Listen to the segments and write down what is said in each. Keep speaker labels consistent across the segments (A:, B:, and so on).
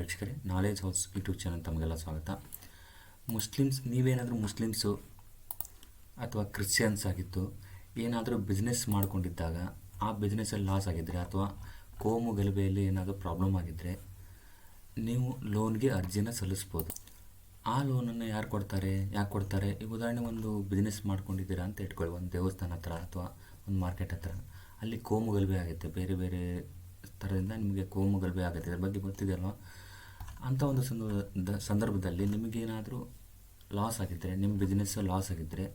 A: ವೀಕ್ಷಕರೇ knowledge house YouTube channel ತಮಗೆಲ್ಲ ಸ್ವಾಗತ. ಮುಸ್ಲಿಮ್ಸ್ ನೀವೇನಾದರೂ ಮುಸ್ಲಿಮ್ಸು ಅಥವಾ ಕ್ರಿಶ್ಚಿಯನ್ಸ್ ಆಗಿತ್ತು ಏನಾದರೂ ಬಿಸ್ನೆಸ್ ಮಾಡಿಕೊಂಡಿದ್ದಾಗ, ಆ ಬಿಸ್ನೆಸ್ಸಲ್ಲಿ ಲಾಸ್ ಆಗಿದ್ದರೆ ಅಥವಾ ಕೋಮು ಗಲಭೆಯಲ್ಲಿ ಏನಾದರೂ ಪ್ರಾಬ್ಲಮ್ ಆಗಿದ್ದರೆ ನೀವು ಲೋನ್ಗೆ ಅರ್ಜಿನ ಸಲ್ಲಿಸ್ಬೋದು. ಆ ಲೋನನ್ನು ಯಾರು ಕೊಡ್ತಾರೆ, ಯಾಕೆ ಕೊಡ್ತಾರೆ? ಈಗ ಉದಾಹರಣೆ ಒಂದು ಬಿಸ್ನೆಸ್ ಮಾಡ್ಕೊಂಡಿದ್ದೀರಾ ಅಂತ ಇಟ್ಕೊಳ್ಳಿ, ಒಂದು ದೇವಸ್ಥಾನ ಹತ್ರ ಅಥವಾ ಒಂದು ಮಾರ್ಕೆಟ್ ಹತ್ರ. ಅಲ್ಲಿ ಕೋಮು ಗಲಭೆ ಆಗುತ್ತೆ. ಬೇರೆ ಬೇರೆ ಥರದಿಂದ ನಿಮಗೆ ಕೋಮು ಗಲಭೆ ಆಗುತ್ತೆ. ಇದ್ರ ಬಗ್ಗೆ ಗೊತ್ತಿದೆಯಲ್ವ ಅಂಥ ಒಂದು ಸಂದರ್ಭ ಸಂದರ್ಭದಲ್ಲಿ ನಿಮಗೇನಾದರೂ ಲಾಸ್ ಆಗಿದ್ದರೆ ನಿಮ್ಮ ಬಿಸ್ನೆಸ್ ಲಾಸ್ ಆಗಿದ್ದರೆ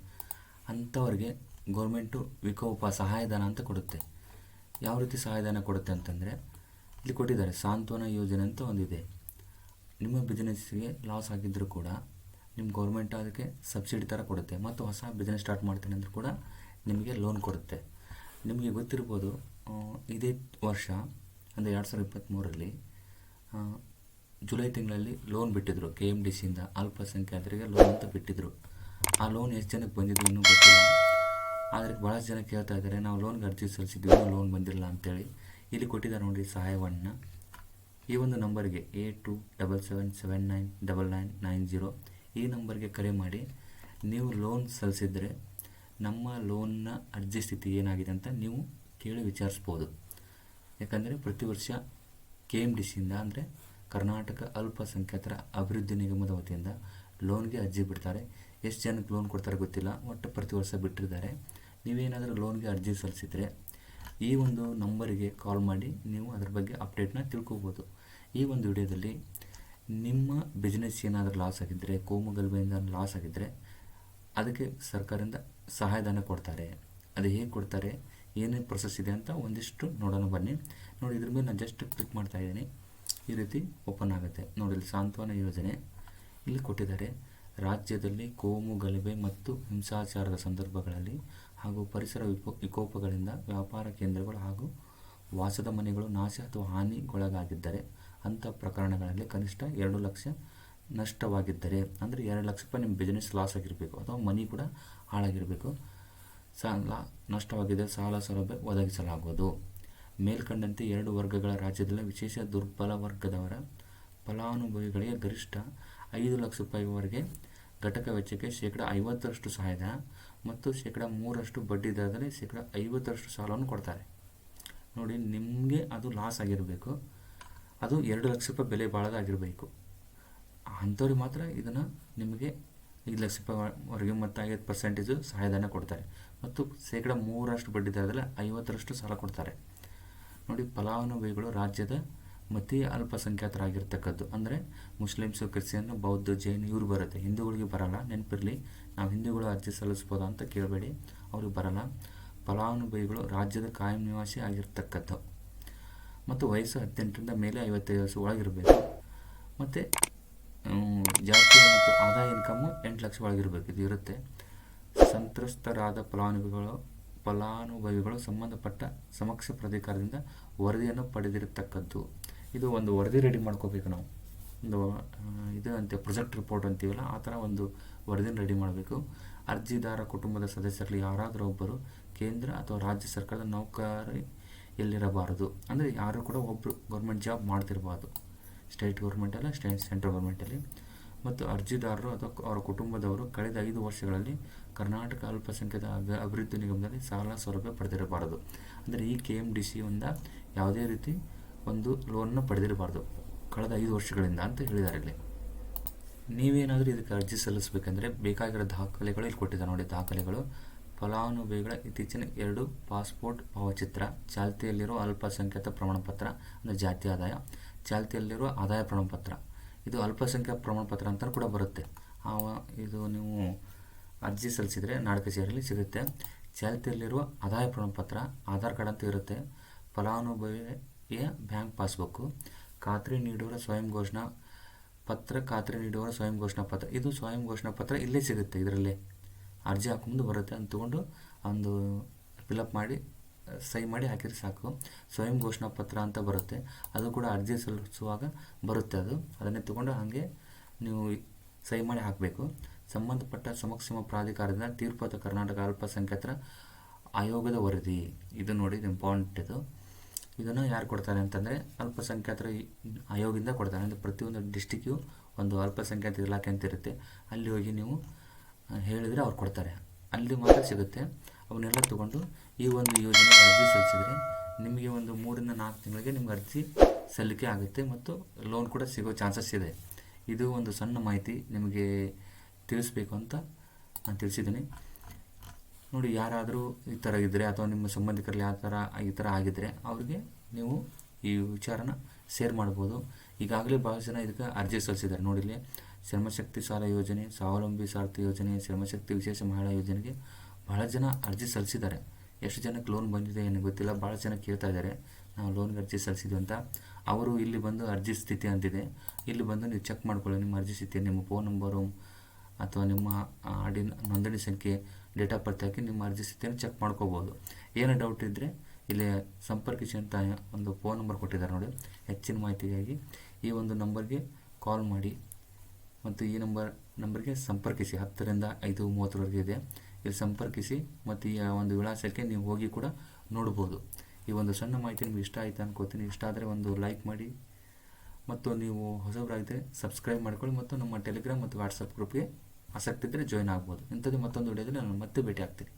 A: ಅಂಥವ್ರಿಗೆ ಗೌರ್ಮೆಂಟು ವಿಕೋಪ ಸಹಾಯಧನ ಅಂತ ಕೊಡುತ್ತೆ. ಯಾವ ರೀತಿ ಸಹಾಯಧನ ಕೊಡುತ್ತೆ ಅಂತಂದರೆ, ಇಲ್ಲಿ ಕೊಟ್ಟಿದ್ದಾರೆ, ಸಾಂತ್ವನ ಯೋಜನೆ ಅಂತ ಒಂದಿದೆ. ನಿಮ್ಮ ಬಿಸ್ನೆಸ್ಗೆ ಲಾಸ್ ಆಗಿದ್ದರೂ ಕೂಡ ನಿಮ್ಮ ಗೌರ್ಮೆಂಟ್ ಅದಕ್ಕೆ ಸಬ್ಸಿಡಿ ಥರ ಕೊಡುತ್ತೆ. ಮತ್ತು ಹೊಸ ಬಿಸ್ನೆಸ್ ಸ್ಟಾರ್ಟ್ ಮಾಡ್ತೀನಿ ಅಂದರೂ ಕೂಡ ನಿಮಗೆ ಲೋನ್ ಕೊಡುತ್ತೆ. ನಿಮಗೆ ಗೊತ್ತಿರ್ಬೋದು ಇದೇ ವರ್ಷ, ಅಂದರೆ ಎರಡು ಸಾವಿರದ ಇಪ್ಪತ್ತ್ಮೂರರಲ್ಲಿ ಜುಲೈ ತಿಂಗಳಲ್ಲಿ ಲೋನ್ ಬಿಟ್ಟಿದ್ದರು ಕೆ ಎಂ ಡಿ ಸಿಯಿಂದ ಅಲ್ಪಸಂಖ್ಯಾತರಿಗೆ ಲೋನ್ ಅಂತ ಬಿಟ್ಟಿದ್ದರು ಆ ಲೋನ್ ಎಷ್ಟು ಜನಕ್ಕೆ ಬಂದಿದ್ದು ಇನ್ನೂ ಗೊತ್ತಿಲ್ಲ. ಆದರೆ ಭಾಳಷ್ಟು ಜನ ಕೇಳ್ತಾ ಇದ್ದಾರೆ, ನಾವು ಲೋನ್ಗೆ ಅರ್ಜಿ ಸಲ್ಲಿಸಿದ್ವಿ, ಇನ್ನೂ ಲೋನ್ ಬಂದಿಲ್ಲ ಅಂತೇಳಿ. ಇಲ್ಲಿ ಕೊಟ್ಟಿದ್ದಾರೆ ನೋಡಿ ಸಹಾಯವನ್ನು ಈ ಒಂದು ನಂಬರ್ಗೆ eight two double seven seven nine double nine nine zero ಈ ನಂಬರ್ಗೆ ಕರೆ ಮಾಡಿ. ನೀವು ಲೋನ್ ಸಲ್ಲಿಸಿದರೆ ನಮ್ಮ ಲೋನ್ನ ಅರ್ಜಿ ಸ್ಥಿತಿ ಏನಾಗಿದೆ ಅಂತ ನೀವು ಕೇಳಿ ವಿಚಾರಿಸ್ಬೋದು. ಯಾಕಂದರೆ ಪ್ರತಿ ವರ್ಷ ಕೆ ಎಂ ಡಿ ಸಿಯಿಂದ ಅಂದರೆ ಕರ್ನಾಟಕ ಅಲ್ಪಸಂಖ್ಯಾತರ ಅಭಿವೃದ್ಧಿ ನಿಗಮದ ವತಿಯಿಂದ ಲೋನ್ಗೆ ಅರ್ಜಿ ಬಿಡ್ತಾರೆ. ಎಷ್ಟು ಜನಕ್ಕೆ ಲೋನ್ ಕೊಡ್ತಾರೆ ಗೊತ್ತಿಲ್ಲ, ಒಟ್ಟು ಪ್ರತಿ ವರ್ಷ ಬಿಟ್ಟಿರ್ತಾರೆ. ನೀವೇನಾದರೂ ಲೋನ್ಗೆ ಅರ್ಜಿ ಸಲ್ಲಿಸಿದರೆ ಈ ಒಂದು ನಂಬರಿಗೆ ಕಾಲ್ ಮಾಡಿ, ನೀವು ಅದ್ರ ಬಗ್ಗೆ ಅಪ್ಡೇಟ್ನ ತಿಳ್ಕೊಬೋದು. ಈ ಒಂದು ವಿಡಿಯೋದಲ್ಲಿ ನಿಮ್ಮ ಬಿಸ್ನೆಸ್ ಏನಾದರೂ ಲಾಸ್ ಆಗಿದ್ದರೆ ಕೋಮು ಗಲಭೆಯಿಂದ ಲಾಸ್ ಆಗಿದ್ದರೆ ಅದಕ್ಕೆ ಸರ್ಕಾರದಿಂದ ಸಹಾಯಧನ ಕೊಡ್ತಾರೆ. ಅದು ಹೇಗೆ ಕೊಡ್ತಾರೆ, ಏನೇನು ಪ್ರೊಸೆಸ್ ಇದೆ ಅಂತ ಒಂದಿಷ್ಟು ನೋಡೋಣ ಬನ್ನಿ. ನೋಡಿ, ಇದ್ರ ಮೇಲೆ ನಾನು ಜಸ್ಟ್ ಕ್ಲಿಕ್ ಮಾಡ್ತಾ ಇದ್ದೀನಿ. ಈ ರೀತಿ ಓಪನ್ ಆಗುತ್ತೆ. ನೋಡಿ, ಇಲ್ಲಿ ಸಾಂತ್ವನ ಯೋಜನೆ ಇಲ್ಲಿ ಕೊಟ್ಟಿದ್ದಾರೆ. ರಾಜ್ಯದಲ್ಲಿ ಕೋಮು, ಗಲಭೆ ಮತ್ತು ಹಿಂಸಾಚಾರದ ಸಂದರ್ಭಗಳಲ್ಲಿ ಹಾಗೂ ಪರಿಸರ ವಿಕೋ ವಿಕೋಪಗಳಿಂದ ವ್ಯಾಪಾರ ಕೇಂದ್ರಗಳು ಹಾಗೂ ವಾಸದ ಮನೆಗಳು ನಾಶ ಅಥವಾ ಹಾನಿಗೊಳಗಾಗಿದ್ದರೆ ಅಂಥ ಪ್ರಕರಣಗಳಲ್ಲಿ ಕನಿಷ್ಠ ಎರಡು ಲಕ್ಷ ನಷ್ಟವಾಗಿದ್ದರೆ, ಅಂದರೆ ಎರಡು ಲಕ್ಷ ರೂಪಾಯಿ ನಿಮ್ಮ ಬಿಸ್ನೆಸ್ ಲಾಸ್ ಆಗಿರಬೇಕು ಅಥವಾ ಮನಿ ಕೂಡ ಹಾಳಾಗಿರಬೇಕು. ಸಾಲ ನಷ್ಟವಾಗಿದೆ, ಸಾಲ ಸೌಲಭ್ಯ ಒದಗಿಸಲಾಗುವುದು. ಮೇಲ್ಕಂಡಂತೆ ಎರಡು ವರ್ಗಗಳ ರಾಜ್ಯದಲ್ಲಿ ವಿಶೇಷ ದುರ್ಬಲ ವರ್ಗದವರ ಫಲಾನುಭವಿಗಳಿಗೆ ಗರಿಷ್ಠ ಐದು ಲಕ್ಷ ರೂಪಾಯಿವರೆಗೆ ಘಟಕ ವೆಚ್ಚಕ್ಕೆ ಶೇಕಡ ಐವತ್ತರಷ್ಟು ಸಹಾಯಧನ ಮತ್ತು ಶೇಕಡ ಮೂರಷ್ಟು ಬಡ್ಡಿ ದರದಲ್ಲಿ ಶೇಕಡ ಐವತ್ತರಷ್ಟು ಸಾಲವನ್ನು ಕೊಡ್ತಾರೆ. ನೋಡಿ, ನಿಮಗೆ ಅದು ಲಾಸ್ ಆಗಿರಬೇಕು. ಅದು ಎರಡು ಲಕ್ಷ ರೂಪಾಯಿ ಬೆಲೆ ಬಾಳದಾಗಿರಬೇಕು ಅಂಥವ್ರಿಗೆ ಮಾತ್ರ ಇದನ್ನು ನಿಮಗೆ ಐದು ಲಕ್ಷ ರೂಪಾಯಿವರೆಗೆ ಮತ್ತು ಐವತ್ತು ಪರ್ಸೆಂಟೇಜು ಸಹಾಯಧನ ಕೊಡ್ತಾರೆ. ಮತ್ತು ಶೇಕಡ ಮೂರಷ್ಟು ಬಡ್ಡಿ ದರದಲ್ಲಿ ಐವತ್ತರಷ್ಟು ಸಾಲ ಕೊಡ್ತಾರೆ. ನೋಡಿ, ಫಲಾನುಭವಿಗಳು ರಾಜ್ಯದ ಮತೀಯ ಅಲ್ಪಸಂಖ್ಯಾತರಾಗಿರ್ತಕ್ಕದ್ದು. ಅಂದರೆ ಮುಸ್ಲಿಮ್ಸು, ಕ್ರಿಶ್ಚಿಯನ್, ಬೌದ್ಧ, ಜೈನ್ ಇವ್ರು ಬರುತ್ತೆ. ಹಿಂದೂಗಳಿಗೆ ಬರಲ್ಲ, ನೆನಪಿರಲಿ. ನಾವು ಹಿಂದೂಗಳು ಅರ್ಜಿ ಸಲ್ಲಿಸ್ಬೋದಾ ಅಂತ ಕೇಳಬೇಡಿ. ಅವ್ರಿಗೆ ಬರಲ್ಲ. ಫಲಾನುಭವಿಗಳು ರಾಜ್ಯದ ಕಾಯಂ ನಿವಾಸಿ ಆಗಿರ್ತಕ್ಕದ್ದು. ಮತ್ತು ವಯಸ್ಸು ಹದಿನೆಂಟರಿಂದ ಮೇಲೆ ಐವತ್ತೈದು ವರ್ಷ ಒಳಗಿರಬೇಕು. ಮತ್ತು ಜಾಸ್ತಿ ಮತ್ತು ಆದಾಯ ಇನ್ಕಮ್ಮು ಎಂಟು ಲಕ್ಷ ಒಳಗಿರಬೇಕು. ಇದು ಇರುತ್ತೆ. ಸಂತ್ರಸ್ತರಾದ ಫಲಾನುಭವಿಗಳು ಫಲಾನುಭವಿಗಳು ಸಂಬಂಧಪಟ್ಟ ಸಮಕ್ಷ ಪ್ರಾಧಿಕಾರದಿಂದ ವರದಿಯನ್ನು ಪಡೆದಿರತಕ್ಕದ್ದು. ಇದು ಒಂದು ವರದಿ ರೆಡಿ ಮಾಡ್ಕೋಬೇಕು ನಾವು. ಒಂದು ಇದು ಅಂತೆ ಪ್ರೊಜೆಕ್ಟ್ ರಿಪೋರ್ಟ್ ಅಂತೀವಲ್ಲ, ಆ ಥರ ಒಂದು ವರದಿನ ರೆಡಿ ಮಾಡಬೇಕು. ಅರ್ಜಿದಾರ ಕುಟುಂಬದ ಸದಸ್ಯರಲ್ಲಿ ಯಾರಾದರೂ ಒಬ್ಬರು ಕೇಂದ್ರ ಅಥವಾ ರಾಜ್ಯ ಸರ್ಕಾರದ ನೌಕರಿ ಎಲ್ಲಿರಬಾರದು ಅಂದರೆ ಯಾರು ಕೂಡ ಒಬ್ಬರು ಗೌರ್ಮೆಂಟ್ ಜಾಬ್ ಮಾಡ್ತಿರಬಾರ್ದು. ಸ್ಟೇಟ್ ಗೌರ್ಮೆಂಟಲ್ಲ ಸ್ಟೇಟ್ ಸೆಂಟ್ರಲ್ ಗೌರ್ಮೆಂಟಲ್ಲಿ ಮತ್ತು ಅರ್ಜಿದಾರರು ಅಥವಾ ಅವರ ಕುಟುಂಬದವರು ಕಳೆದ ಐದು ವರ್ಷಗಳಲ್ಲಿ ಕರ್ನಾಟಕ ಅಲ್ಪಸಂಖ್ಯಾತ ಅಭಿ- ಅಭಿವೃದ್ಧಿ ನಿಗಮದಲ್ಲಿ ಸಾಲ ಸೌಲಭ್ಯ ಪಡೆದಿರಬಾರದು. ಅಂದರೆ ಈ ಕೆ ಎಂ ಡಿ ಸಿಯಿಂದ ಯಾವುದೇ ರೀತಿ ಒಂದು ಲೋನನ್ನು ಪಡೆದಿರಬಾರ್ದು. ಕಳೆದ ಐದು ವರ್ಷಗಳಿಂದ ಅಂತ ಹೇಳಿದ್ದಾರೆ ಇಲ್ಲಿ. ನೀವೇನಾದರೂ ಇದಕ್ಕೆ ಅರ್ಜಿ ಸಲ್ಲಿಸಬೇಕಂದ್ರೆ ಬೇಕಾಗಿರೋ ದಾಖಲೆಗಳು ಇಲ್ಲಿ ಕೊಟ್ಟಿದ್ದಾರೆ ನೋಡಿ. ದಾಖಲೆಗಳು, ಫಲಾನುಭವಿಗಳ ಇತ್ತೀಚಿನ ಎರಡು ಪಾಸ್ಪೋರ್ಟ್ ಭಾವಚಿತ್ರ, ಚಾಲ್ತಿಯಲ್ಲಿರುವ ಅಲ್ಪಸಂಖ್ಯಾತ ಪ್ರಮಾಣಪತ್ರ, ಅಂದರೆ ಜಾತಿ ಆದಾಯ, ಚಾಲ್ತಿಯಲ್ಲಿರುವ ಆದಾಯ ಪ್ರಮಾಣಪತ್ರ. ಇದು ಅಲ್ಪಸಂಖ್ಯಾತ ಪ್ರಮಾಣಪತ್ರ ಅಂತ ಕೂಡ ಬರುತ್ತೆ. ಆ ಇದು ನೀವು ಅರ್ಜಿ ಸಲ್ಲಿಸಿದರೆ ನಾಡ ಕಚೇರಿಯಲ್ಲಿ ಸಿಗುತ್ತೆ. ಚಾಲ್ತಿಯಲ್ಲಿರುವ ಆದಾಯ ಪ್ರಮಾಣಪತ್ರ, ಆಧಾರ್ ಕಾರ್ಡ್ ಅಂತ ಇರುತ್ತೆ. ಫಲಾನುಭವಿಯ ಬ್ಯಾಂಕ್ ಪಾಸ್ಬುಕ್ಕು, ಖಾತ್ರಿ ನೀಡುವ ಸ್ವಯಂ ಘೋಷಣಾ ಪತ್ರ, ಖಾತ್ರಿ ನೀಡುವ ಸ್ವಯಂ ಘೋಷಣಾ ಪತ್ರ. ಇದು ಸ್ವಯಂ ಘೋಷಣಾ ಪತ್ರ ಇಲ್ಲೇ ಸಿಗುತ್ತೆ ಇದರಲ್ಲೇ. ಅರ್ಜಿ ಹಾಕೊಂಡು ಬರುತ್ತೆ ಅಂತ ತೊಗೊಂಡು ಒಂದು ಫಿಲಪ್ ಮಾಡಿ ಸಹಿ ಮಾಡಿ ಹಾಕಿದ್ರೆ ಸಾಕು. ಸ್ವಯಂ ಘೋಷಣಾ ಪತ್ರ ಅಂತ ಬರುತ್ತೆ. ಅದು ಕೂಡ ಅರ್ಜಿ ಸಲ್ಲಿಸುವಾಗ ಬರುತ್ತೆ ಅದು. ಅದನ್ನೇ ತಗೊಂಡು ಹಾಗೆ ನೀವು ಸಹಿ ಮಾಡಿ ಹಾಕಬೇಕು. ಸಂಬಂಧಪಟ್ಟ ಸಮಕ್ಷಮ ಪ್ರಾಧಿಕಾರದಿಂದ ತೀರ್ಪು ಅಥವಾ ಕರ್ನಾಟಕ ಅಲ್ಪಸಂಖ್ಯಾತರ ಆಯೋಗದ ವರದಿ. ಇದು ನೋಡಿ, ಇದು ಇಂಪಾರ್ಟೆಂಟ್ ಇದು. ಇದನ್ನು ಯಾರು ಕೊಡ್ತಾರೆ ಅಂತಂದರೆ ಅಲ್ಪಸಂಖ್ಯಾತರ ಆಯೋಗದಿಂದ ಕೊಡ್ತಾರೆ. ಅಂದರೆ ಪ್ರತಿಯೊಂದು ಡಿಸ್ಟಿಕ್ಕಿಗೂ ಒಂದು ಅಲ್ಪಸಂಖ್ಯಾತ ಇಲಾಖೆ ಅಂತ ಇರುತ್ತೆ. ಅಲ್ಲಿ ಹೋಗಿ ನೀವು ಹೇಳಿದರೆ ಅವ್ರು ಕೊಡ್ತಾರೆ. ಅಲ್ಲಿ ಮಾತ್ರ ಸಿಗುತ್ತೆ. ಅವನ್ನೆಲ್ಲ ತಗೊಂಡು ಈ ಒಂದು ಯೋಜನೆ ಅರ್ಜಿ ಸಲ್ಲಿಸಿದರೆ ನಿಮಗೆ ಒಂದು ಮೂರಿಂದ ನಾಲ್ಕು ತಿಂಗಳಿಗೆ ನಿಮ್ಗೆ ಅರ್ಜಿ ಸಲ್ಲಿಕೆ ಆಗುತ್ತೆ ಮತ್ತು ಲೋನ್ ಕೂಡ ಸಿಗೋ ಚಾನ್ಸಸ್ ಇದೆ. ಇದು ಒಂದು ಸಣ್ಣ ಮಾಹಿತಿ ನಿಮಗೆ ತಿಳಿಸ್ಬೇಕು ಅಂತ ನಾನು ತಿಳಿಸಿದ್ದೀನಿ. ನೋಡಿ, ಯಾರಾದರೂ ಈ ಥರ ಇದ್ದರೆ ಅಥವಾ ನಿಮ್ಮ ಸಂಬಂಧಿಕರಲ್ಲಿ ಯಾವ ಥರ, ಈ ಥರ ಆಗಿದ್ದರೆ ಅವ್ರಿಗೆ ನೀವು ಈ ವಿಚಾರನ ಶೇರ್ ಮಾಡ್ಬೋದು. ಈಗಾಗಲೇ ಭಾಳ ಜನ ಇದಕ್ಕೆ ಅರ್ಜಿ ಸಲ್ಲಿಸಿದ್ದಾರೆ. ನೋಡಿಲ್ಲಿ ಶ್ರಮಶಕ್ತಿ ಸಾಲ ಯೋಜನೆ, ಸ್ವಾವಲಂಬಿ ಸಾರ್ಥ ಯೋಜನೆ, ಶ್ರಮಶಕ್ತಿ ವಿಶೇಷ ಮಹಿಳಾ ಯೋಜನೆಗೆ ಭಾಳ ಜನ ಅರ್ಜಿ ಸಲ್ಲಿಸಿದ್ದಾರೆ. ಎಷ್ಟು ಜನಕ್ಕೆ ಲೋನ್ ಬಂದಿದೆ ಏನು ಗೊತ್ತಿಲ್ಲ. ಭಾಳ ಜನ ಕೇಳ್ತಾ ಇದ್ದಾರೆ. ನಾವು ಲೋನ್ಗೆ ಅರ್ಜಿ ಸಲ್ಲಿಸಿದ್ವಿ ಅಂತ. ಅವರು ಇಲ್ಲಿ ಬಂದು ಅರ್ಜಿ ಸ್ಥಿತಿ ಅಂತಿದೆ. ಇಲ್ಲಿ ಬಂದು ನೀವು ಚೆಕ್ ಮಾಡ್ಕೊಳ್ಳಿ ನಿಮ್ಮ ಅರ್ಜಿ ಸ್ಥಿತಿ, ನಿಮ್ಮ ಫೋನ್ ನಂಬರು ಅಥವಾ ನಿಮ್ಮ ಆಡಿ ನೋಂದಣಿ ಸಂಖ್ಯೆ ಡೇಟ್ ಆಫ್ ಬರ್ತ್ ಹಾಕಿ ನಿಮ್ಮ ಅರ್ಜಿ ಸ್ಥಿತಿಯನ್ನು ಚೆಕ್ ಮಾಡ್ಕೋಬೋದು. ಏನೇ ಡೌಟ್ ಇದ್ದರೆ ಇಲ್ಲಿ ಸಂಪರ್ಕಿಸಿ ಅಂತ ಒಂದು ಫೋನ್ ನಂಬರ್ ಕೊಟ್ಟಿದ್ದಾರೆ ನೋಡಿ. ಹೆಚ್ಚಿನ ಮಾಹಿತಿಗಾಗಿ ಈ ಒಂದು ನಂಬರ್ಗೆ ಕಾಲ್ ಮಾಡಿ. ಮತ್ತು ಈ ನಂಬರ್ ನಂಬರ್ಗೆ ಸಂಪರ್ಕಿಸಿ. ಹತ್ತರಿಂದ ಐದು ಮೂವತ್ತರವರೆಗೆ ಇದೆ. ಇಲ್ಲಿ ಸಂಪರ್ಕಿಸಿ ಮತ್ತು ಈ ಒಂದು ವಿಳಾಸಕ್ಕೆ ನೀವು ಹೋಗಿ ಕೂಡ ನೋಡ್ಬೋದು. ಈ ಒಂದು ಸಣ್ಣ ಮಾಹಿತಿ ನಿಮ್ಗೆ ಇಷ್ಟ ಆಯಿತು ಅನ್ಕೋತೀನಿ. ಇಷ್ಟ ಆದರೆ ಒಂದು ಲೈಕ್ ಮಾಡಿ. ಮತ್ತು ನೀವು ಹೊಸಬರಾಗಿದ್ದರೆ ಸಬ್ಸ್ಕ್ರೈಬ್ ಮಾಡ್ಕೊಳ್ಳಿ ಮತ್ತು ನಮ್ಮ ಟೆಲಿಗ್ರಾಮ್ ಮತ್ತು ವಾಟ್ಸಪ್ ಗ್ರೂಪ್ಗೆ ಆಸಕ್ತಿ ಇದ್ದರೆ ಜಾಯ್ನ್ ಆಗ್ಬೋದು. ಇಂಥದ್ದು ಮತ್ತೊಂದು ವಿಡಿಯೋದಲ್ಲಿ ನಾನು ಮತ್ತೆ ಭೇಟಿ ಆಗ್ತೀನಿ